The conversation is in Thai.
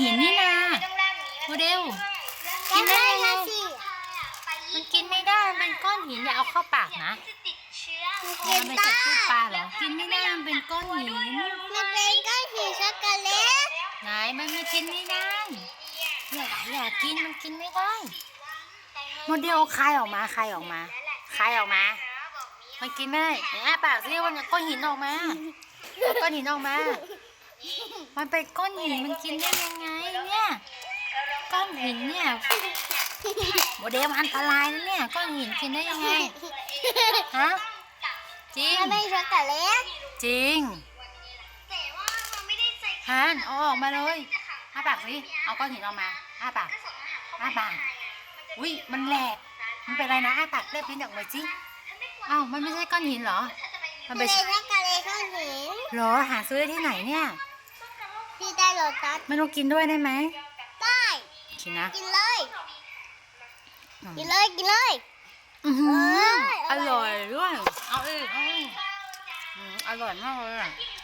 หินนี่นาโมเดลกินได้ยังไงสิมันกินไม่ได้มันเป็นก้อนหินอย่าเอาเข้าปากนะกิมันนเป็นได้จากตู้ปลาเหรอกินไม่ได้มันเป็นก้อนหินมันเป็นก้อนหินช็อกโกแลตไหนมันไม่กินไม่ได้อย่าอย่ากินมันกินไม่ได้โมเดลคายออกมาคายออกมาคายออกมา มันกินไม่ได้เนี่ยปากซิมันก้อนหินออกมาเอาก้อนหินออกมา มันเป็นก้อนหินมันกินได้ยังไงเนี่ยก้อนหินเนี่ยโมเดลมันอันตรายนะเนี่ยก้อนหินกินได้ยังไงฮะจริงมันเป็นช็อกโกแลตจริงฮันเอาออกมาเลยอ้าปากสิเอาก้อนหินออกมาอ้าปากอ้าปากอุ้ยมันแหลกมันเป็นอะไรนะอ้าปากเล็บลิ้นออกมาสิอ้าวมันไม่ใช่ก้อนหินเหรอมัมันนเป็เป็นนช็อกโกแลตก้อนหินเหรอหาซื้อได้ที่ไหนเนี่ย ที่ได้โลตัสไม่ต้องกินด้วยได้ไหมได้ กินนะ กินเลยอืมกินเลยกินเลยอื้อหือเอ้ยอร่อยด้วย เอาอีกเอาอีกอืมอร่อยมากเลยอะอ